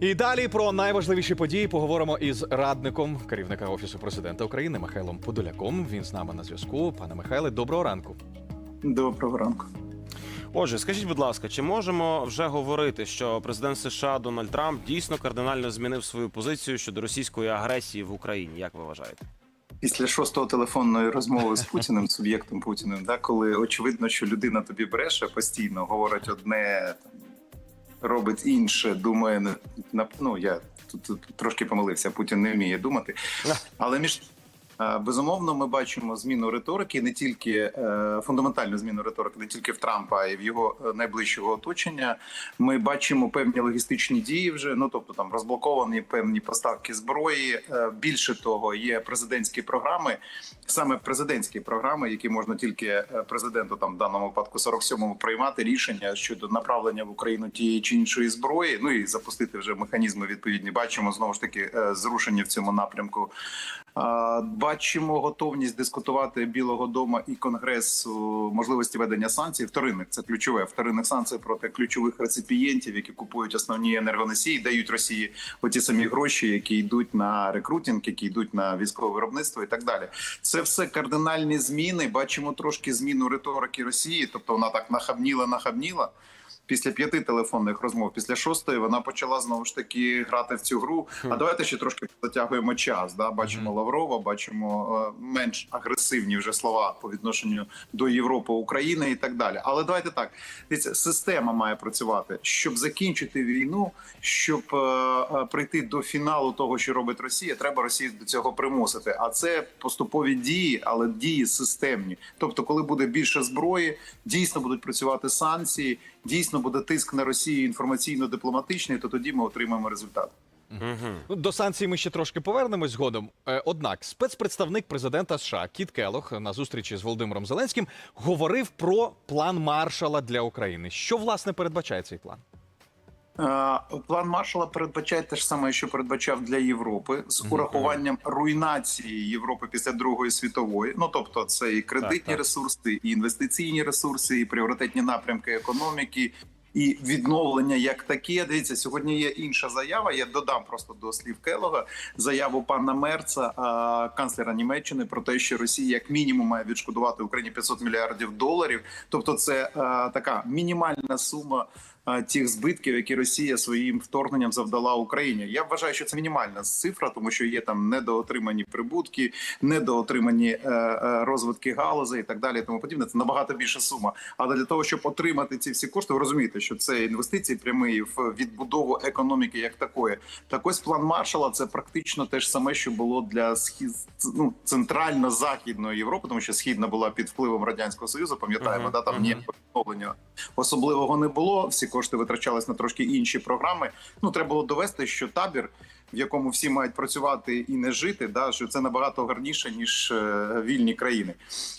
І далі про найважливіші події поговоримо із радником керівника офісу президента України Михайлом Подоляком. Він з нами на зв'язку. Пане Михайле, доброго ранку. Доброго ранку. Отже, скажіть, будь ласка, чи можемо вже говорити, що президент США Дональд Трамп дійсно кардинально змінив свою позицію щодо російської агресії в Україні? Як ви вважаєте? Після шостого телефонної розмови з Путіним, суб'єктом Путіним, да, коли очевидно, що людина тобі бреше постійно, говорить одне, там, робить інше, думає на ну я тут, тут трошки помилився. Путін не вміє думати, але між безумовно ми бачимо зміну риторики, не тільки е, фундаментальну зміну риторики, не тільки в Трампа, а й в його е, найближчого оточення. Ми бачимо певні логістичні дії вже. Ну тобто там розблоковані певні поставки зброї. Е, Більше того, є президентські програми, саме президентські програми, які можна тільки е, президенту, там в даному випадку 47-му, приймати рішення щодо направлення в Україну тієї чи іншої зброї. Ну і запустити вже механізми відповідні. Бачимо знову ж таки е, зрушення в цьому напрямку. Бачимо готовність дискутувати Білого Дому і Конгресу можливості ведення санкцій. Вторинних це ключове. Вторинних санкцій проти ключових реципієнтів, які купують основні енергоносії, дають Росії оті самі гроші, які йдуть на рекрутинг, які йдуть на військове виробництво і так далі. Це все кардинальні зміни. Бачимо трошки зміну риторики Росії, тобто вона так нахабніла, нахабніла. Після п'яти телефонних розмов, після шостої, вона почала знову ж таки грати в цю гру. А давайте ще трошки затягуємо час. Да? Бачимо Лаврова, бачимо е, менш агресивні вже слова по відношенню до Європи, України і так далі. Але давайте так. Дивіться, система має працювати, щоб закінчити війну, щоб е, е, прийти до фіналу того, що робить Росія. Треба Росію до цього примусити. А це поступові дії, але дії системні. Тобто, коли буде більше зброї, дійсно будуть працювати санкції, дійсно буде тиск на Росію інформаційно-дипломатичний, то тоді ми отримаємо результат. Угу. До санкцій ми ще трошки повернемось згодом. Е, Однак, спецпредставник президента США Кіт Келох на зустрічі з Володимиром Зеленським говорив про план Маршала для України. Що власне передбачає цей план? Е, План Маршала передбачає те ж саме, що передбачав для Європи, з урахуванням руйнації Європи після Другої світової. Ну тобто, це і кредитні Так, так. ресурси, і інвестиційні ресурси, і пріоритетні напрямки економіки. І відновлення як таке. Дивіться, сьогодні є інша заява. Я додам просто до слів Келога заяву пана Мерца, а, канцлера Німеччини, про те, що Росія як мінімум має відшкодувати Україні 500 мільярдів доларів. Тобто, це така мінімальна сума тих збитків, які Росія своїм вторгненням завдала Україні. Я вважаю, що це мінімальна цифра, тому що є там недоотримані прибутки, недоотримані е, е, розвитки галузей і так далі. і Тому подібне. Це набагато більша сума. Але для того, щоб отримати ці всі кошти, ви розумієте, що це інвестиції прямі в відбудову економіки як такої. Так ось план Маршала це практично те ж саме, що було для схід ну, центрально-західної Європи, тому що східна була під впливом радянського союзу. Пам'ятаємо, Мгм, да там мгм. ніякого відновлення особливого не було. Всі кошти витрачались на трошки інші програми. Ну треба було довести, що табір. В якому всі мають працювати і не жити, да що це набагато гарніше ніж е, вільні країни,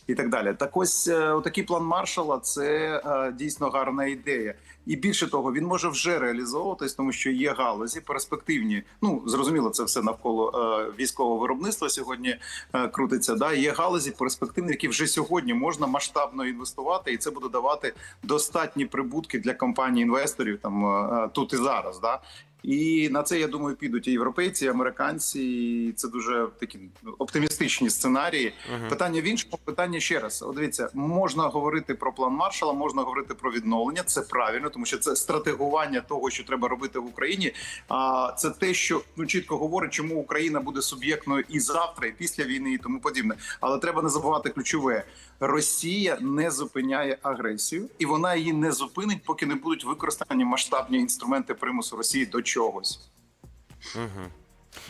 і так далі. Так ось е, такий план Маршала це е, дійсно гарна ідея, і більше того, він може вже реалізовуватись, тому що є галузі перспективні. Ну зрозуміло, це все навколо е, військового виробництва сьогодні е, крутиться. Да, є галузі перспективні, які вже сьогодні можна масштабно інвестувати, і це буде давати достатні прибутки для компаній інвесторів там е, тут і зараз. Да. І на це я думаю підуть і європейці, і американці. І це дуже такі оптимістичні сценарії. Мгм. Питання в іншому. Питання ще раз. От дивіться, можна говорити про план Маршала, можна говорити про відновлення. Це правильно, тому що це стратегування того, що треба робити в Україні. А це те, що ну чітко говорить, чому Україна буде суб'єктною і завтра, і після війни, і тому подібне. Але треба не забувати ключове: Росія не зупиняє агресію, і вона її не зупинить, поки не будуть використані масштабні інструменти примусу Росії до чогось.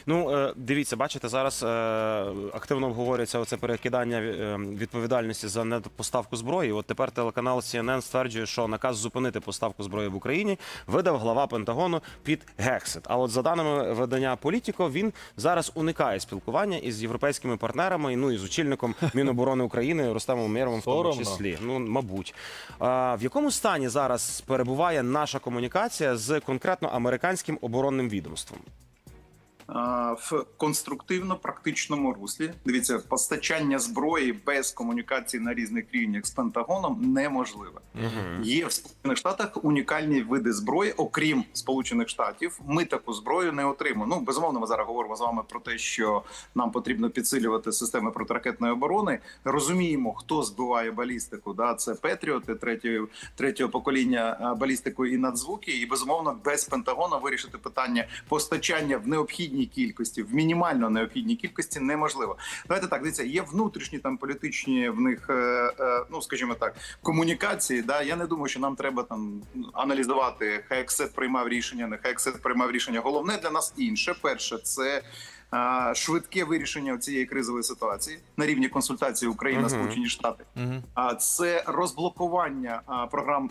Ну, е, дивіться, бачите, зараз е, активно обговорюється оце перекидання е, відповідальності за недопоставку зброї. От тепер телеканал CNN стверджує, що наказ зупинити поставку зброї в Україні видав глава Пентагону під Гексит. А от за даними видання Політіко, він зараз уникає спілкування із європейськими партнерами, ну і з очільником Міноборони України Рустемом Умєровим в тому числі. Ну, мабуть. В якому стані зараз перебуває наша комунікація з конкретно американським оборонним відомством? А, в конструктивно-практичному руслі. Дивіться, постачання зброї без комунікації на різних рівнях з Пентагоном неможливе. Є в Сполучених Штатах унікальні види зброї, окрім Сполучених Штатів. Ми таку зброю не отримуємо. Ну безумовно, ми зараз говоримо з вами про те, що нам потрібно підсилювати системи протиракетної оборони. Розуміємо, хто збиває балістику. Да, це Петріоти третього, третього покоління а, балістику і надзвуки. І безумовно, без Пентагона вирішити питання постачання в необхідній кількості, в мінімально необхідній кількості неможливо. Давайте так дивіться, є внутрішні там політичні в них, е, е, ну скажімо так, комунікації. Да, я не думаю, що нам треба там аналізувати. Хай ексет приймав рішення, не хай ексет приймав рішення. Головне для нас інше. Перше, це. Швидке вирішення цієї кризової ситуації на рівні консультації Україна. Сполучені Штати. А це розблокування програм,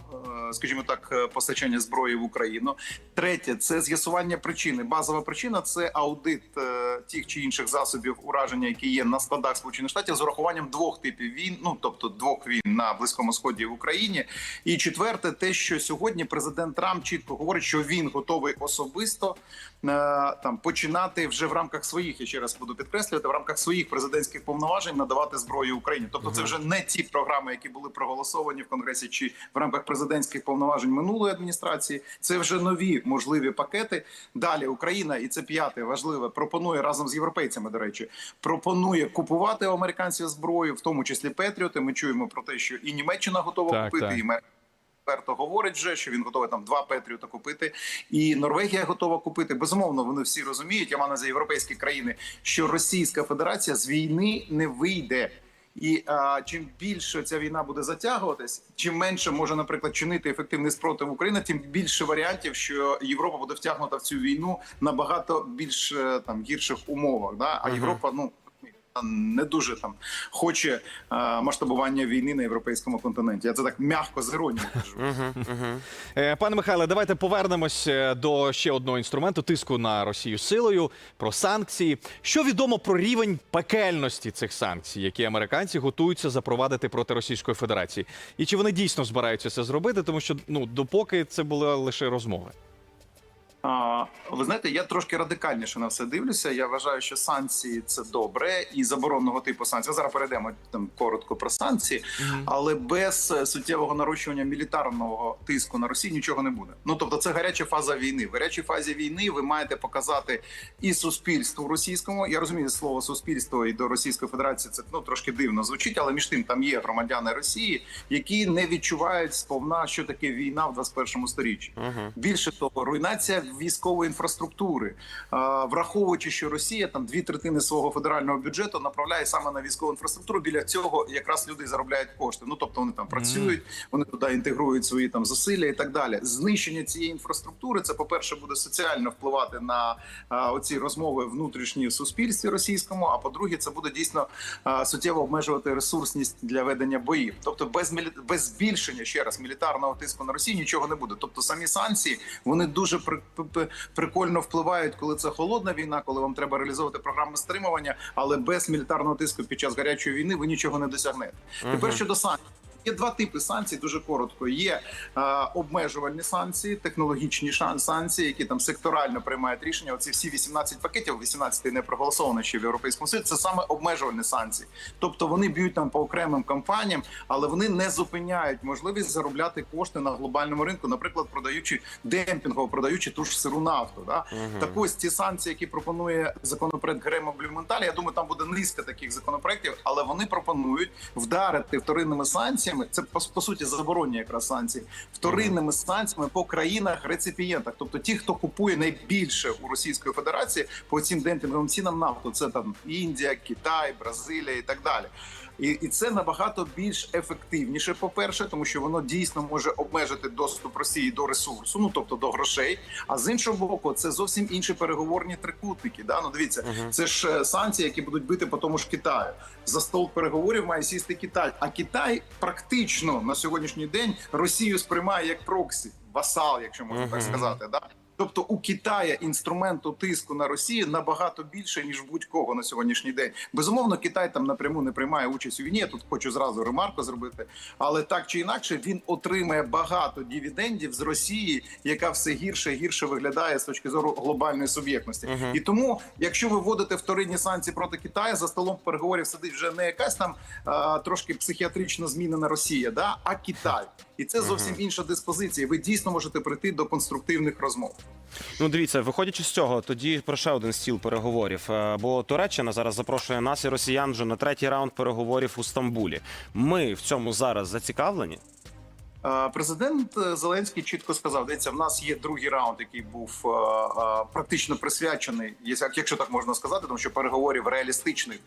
е, скажімо так, е, постачання зброї в Україну. Третє це з'ясування причини. Базова причина це аудит е, тих чи інших засобів ураження, які є на складах Сполучених Штатів, з урахуванням двох типів війн, ну тобто двох війн на близькому сході в Україні. І четверте, те, що сьогодні президент Трамп чітко говорить, що він готовий особисто там починати вже в рамках своїх, я ще раз буду підкреслювати, в рамках своїх президентських повноважень надавати зброю Україні. Тобто, це вже не ті програми, які були проголосовані в конгресі чи в рамках президентських повноважень минулої адміністрації. Це вже нові можливі пакети. Далі Україна, і це п'яте важливе, пропонує разом з європейцями. До речі, пропонує купувати у американців зброю, в тому числі Петріоти. Ми чуємо про те, що і Німеччина готова Так, купити, так. і Мер Перто говорить вже, що він готовий там два Петріота купити, і Норвегія готова купити. Безумовно, вони всі розуміють. Я маю на увазі європейські країни, що Російська Федерація з війни не вийде. І а, чим більше ця війна буде затягуватись, чим менше може, наприклад, чинити ефективний спротив України, тим більше варіантів, що Європа буде втягнута в цю війну набагато більш е, там гірших умовах. Да? А. Європа, ну не дуже там хоче а, масштабування війни на європейському континенті. Я це так м'яко з іронією кажу. Е, Пане Михайле, давайте повернемось е, до ще одного інструменту тиску на Росію силою, про санкції. Що відомо про рівень пекельності цих санкцій, які американці готуються запровадити проти Російської Федерації? І чи вони дійсно збираються це зробити? Тому що ну допоки це були лише розмови. Ви знаєте, я трошки радикальніше на все дивлюся. Я вважаю, що санкції це добре і заборонного типу санкцій. Зараз перейдемо там коротко про санкції, але без е, суттєвого нарощування мілітарного тиску на Росію нічого не буде. Ну тобто, це гаряча фаза війни. В гарячій фазі війни ви маєте показати і суспільству російському. Я розумію слово суспільство і до Російської Федерації. Це ну трошки дивно звучить, але між тим там є громадяни Росії, які не відчувають сповна, що таке війна в 21 сторіччі. Більше того, руйнація військової інфраструктури, враховуючи, що Росія там дві третини свого федерального бюджету направляє саме на військову інфраструктуру. Біля цього якраз люди заробляють кошти. Ну тобто вони там працюють, вони туди інтегрують свої там зусилля і так далі. Знищення цієї інфраструктури це, по перше, буде соціально впливати на оці розмови внутрішні в суспільстві російському. А по-друге, це буде дійсно суттєво обмежувати ресурсність для ведення боїв. Тобто, без мілі... без збільшення ще раз мілітарного тиску на Росію нічого не буде. Тобто, самі санкції вони дуже при... при- прикольно впливають, коли це холодна війна, коли вам треба реалізовувати програми стримування, але без мілітарного тиску під час гарячої війни ви нічого не досягнете. Тепер щодо санкцій. Є два типи санкцій, дуже коротко. Є е, обмежувальні санкції, технологічні шан- санкції, які там секторально приймають рішення. Оці всі 18 пакетів, 18 не проголосовано ще в європейському Союзі, Це саме обмежувальні санкції. Тобто вони б'ють там по окремим компаніям, але вони не зупиняють можливість заробляти кошти на глобальному ринку, наприклад, продаючи демпінгово, продаючи ту ж сиру нафту. Да? Так ось ці санкції, які пропонує законопроект Грема Блюменталь, я думаю, там буде низка таких законопроектів, але вони пропонують вдарити вторинними санкціями. Це по, по суті заборонні якраз санкції вторинними санкціями по країнах реципієнтах, тобто ті, хто купує найбільше у Російської Федерації по цим демпінговим цінам нафту. Це там Індія, Китай, Бразилія і так далі. І, і це набагато більш ефективніше, по-перше, тому що воно дійсно може обмежити доступ Росії до ресурсу, ну тобто до грошей. А з іншого боку, це зовсім інші переговорні трикутники. Да? Ну дивіться, це ж е, санкції, які будуть бити по тому ж Китаю. За стол переговорів має сісти Китай. А Китай практично на сьогоднішній день Росію сприймає як проксі, васал, якщо можна так сказати. Да? Тобто у Китая інструменту тиску на Росію набагато більше ніж будь-кого на сьогоднішній день. Безумовно, Китай там напряму не приймає участь у війні. Я тут хочу зразу ремарку зробити. Але так чи інакше він отримає багато дивідендів з Росії, яка все гірше і гірше виглядає з точки зору глобальної суб'єктності. І тому, якщо ви вводите вторинні санкції проти Китаю, за столом переговорів сидить вже не якась там а, трошки психіатрично змінена Росія, да а Китай, і це зовсім інша диспозиція. Ви дійсно можете прийти до конструктивних розмов. Ну, дивіться, виходячи з цього, тоді про ще один стіл переговорів. Е, Бо Туреччина зараз запрошує нас і росіян вже на третій раунд переговорів у Стамбулі. Ми в цьому зараз зацікавлені. Е, Президент е, Зеленський чітко сказав: дивіться, в нас є другий раунд, який був е, практично присвячений, якщо так можна сказати, тому що переговорів реалістичних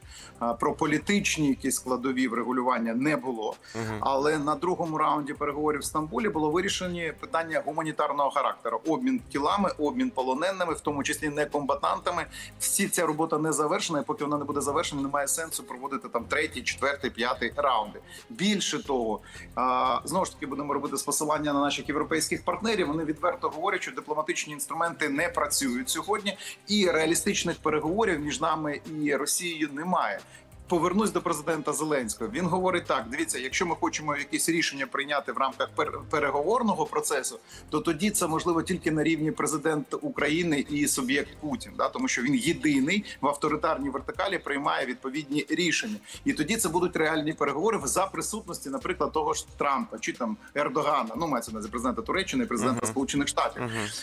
про політичні якісь складові врегулювання не було. Але на другому раунді переговорів в Стамбулі було вирішені питання гуманітарного характеру: обмін тілами, обмін полоненими, в тому числі некомбатантами. Всі ця робота не завершена. І поки вона не буде завершена, немає сенсу проводити там третій, четвертий, п'ятий раунди. Більше того, знову ж таки будемо робити з посилання на наших європейських партнерів. Вони відверто говорять, що дипломатичні інструменти не працюють сьогодні, і реалістичних переговорів між нами і Росією немає. Повернусь до президента Зеленського. Він говорить так: дивіться, якщо ми хочемо якісь рішення прийняти в рамках пер- переговорного процесу, то тоді це можливо тільки на рівні президента України і суб'єкт Путін, да тому що він єдиний в авторитарній вертикалі приймає відповідні рішення, і тоді це будуть реальні переговори за присутності, наприклад, того ж Трампа чи там Ердогана, ну мається на президента Туреччини, президента Сполучених Штатів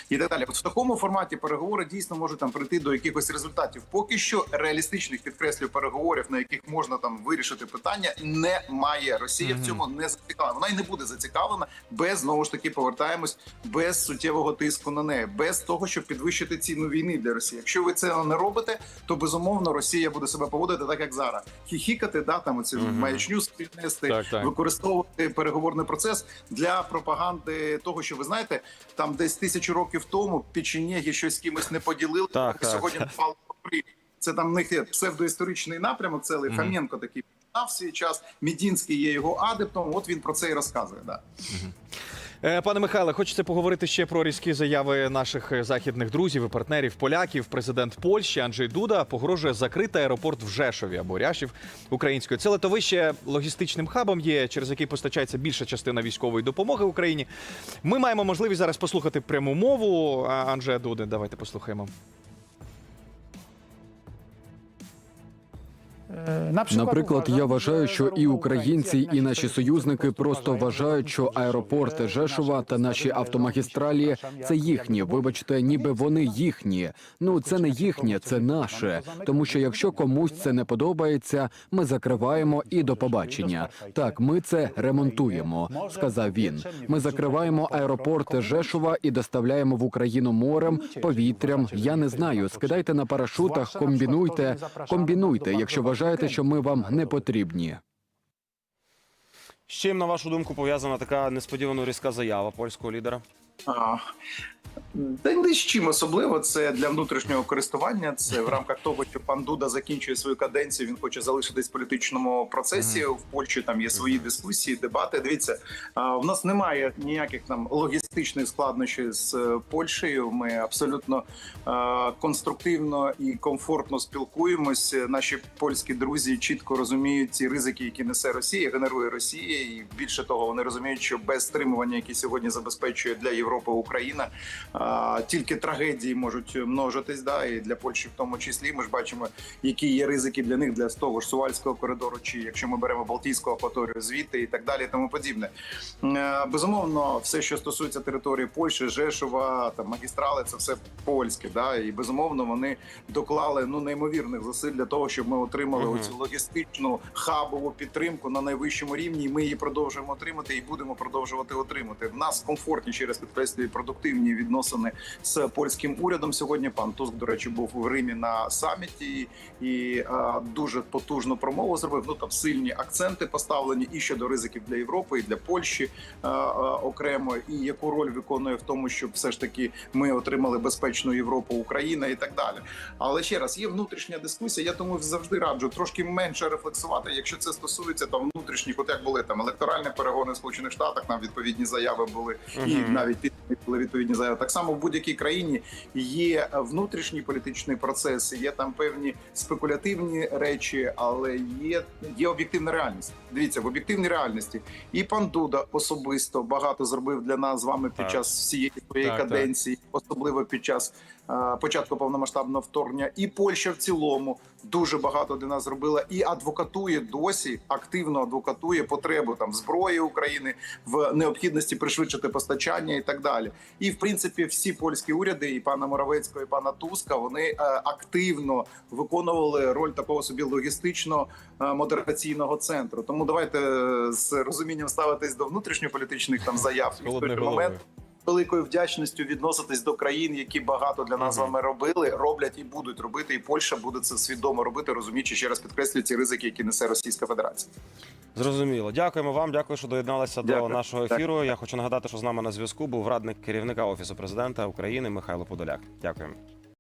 і так далі. От в такому форматі переговори дійсно можуть там прийти до якихось результатів. Поки що реалістичних підкреслю переговорів, на яких можна там вирішити питання, немає. Росія в цьому не зацікавлена. Вона й не буде зацікавлена без знову ж таки повертаємось без суттєвого тиску на неї, без того, щоб підвищити ціну війни для Росії. Якщо ви це не робите, то безумовно Росія буде себе поводити так, як зараз. Хіхікати, да там оці маячню спільнести, Так, так. використовувати переговорний процес для пропаганди того, що ви знаєте, там десь тисячу років тому печенєги щось з кимось не поділили, Так, поки так. сьогодні впали при. Це там в них є псевдоісторичний напрямок. Це Лихаменко такий починав свій час. Мідінський є його адептом. От він про це і розказує. Да. Е, Пане Михайле, хочеться поговорити ще про різкі заяви наших е, західних друзів і партнерів поляків. Президент Польщі Анджей Дуда погрожує закрити аеропорт в Жешові або Ряшів українською. Це литовище логістичним хабом є, через який постачається більша частина військової допомоги Україні. Ми маємо можливість зараз послухати пряму мову Анджея Дуди. Давайте послухаємо. Наприклад, я вважаю, що і українці, і наші союзники просто вважають, що аеропорти Жешова та наші автомагістралі це їхні. Вибачте, ніби вони їхні. Ну це не їхнє, це наше. Тому що якщо комусь це не подобається, ми закриваємо і до побачення. Так, ми це ремонтуємо, сказав він. Ми закриваємо аеропорти Жешова і доставляємо в Україну морем, повітрям. Я не знаю. Скидайте на парашутах, комбінуйте, комбінуйте, якщо вважаєте, що ми вам не потрібні. З чим, на вашу думку, пов'язана така несподівано різка заява польського лідера? Та ні з чим особливо. Це для внутрішнього користування. Це в рамках того, що пан Дуда закінчує свою каденцію. Він хоче залишитись в політичному процесі. В Польщі там є свої дискусії, дебати. Дивіться, в нас немає ніяких там логістичних складнощів з е, Польщею. Ми абсолютно е, конструктивно і комфортно спілкуємося. Наші польські друзі чітко розуміють ці ризики, які несе Росія, генерує Росія, і більше того, вони розуміють, що без стримування, які сьогодні забезпечує для Європи Україна, тільки трагедії можуть множитись. Да, і для Польщі в тому числі. Ми ж бачимо, які є ризики для них для того ж Сувальського коридору, чи якщо ми беремо Балтійську акваторію звідти і так далі, і тому подібне. Е, Безумовно, все, що стосується території Польщі, Жешова, там магістрали, це все польське. Да, і безумовно вони доклали ну неймовірних зусиль для того, щоб ми отримали Мгм. оцю логістичну хабову підтримку на найвищому рівні. І ми її продовжуємо отримати і будемо продовжувати отримати. В нас комфортні через підкреслюю продуктивні відносини з польським урядом. Сьогодні пан Туск, до речі, був в Римі на саміті і а, дуже потужну промову зробив. Ну там сильні акценти поставлені і щодо ризиків для Європи, і для Польщі а, а, окремо, і яку роль виконує в тому, щоб все ж таки ми отримали безпечну Європу, Україна і так далі. Але ще раз є внутрішня дискусія. Я тому завжди раджу трошки менше рефлексувати, якщо це стосується там внутрішніх, от як були там електоральні перегони в Сполучених Штатах, нам відповідні заяви були, і навіть під були відповідні заяви Але так само в будь-якій країні є внутрішні політичні процеси, є там певні спекулятивні речі, але є, є об'єктивна реальність. Дивіться, в об'єктивній реальності і пан Дуда особисто багато зробив для нас з вами під Так. час всієї своєї Так, так. каденції, особливо під час е, початку повномасштабного вторгнення, і Польща в цілому дуже багато для нас зробила і адвокатує досі активно адвокатує потребу там зброї України в необхідності пришвидшити постачання і так далі. І в принципі, всі польські уряди, і пана Моровецького, і пана Туска, вони е, активно виконували роль такого собі логістично е, модераційного центру. Тому давайте е, з розумінням ставитись до внутрішньополітичних там заяв і в той момент великою вдячністю відноситись до країн, які багато для нас з вами робили, роблять і будуть робити. І Польща буде це свідомо робити, розуміючи ще раз підкреслюю ці ризики, які несе Російська Федерація. Зрозуміло. Дякуємо вам. Дякую, що доєдналися до нашого нашого Дякую. ефіру. Я хочу нагадати, що з нами на зв'язку був радник керівника офісу президента України Михайло Подоляк. Дякуємо.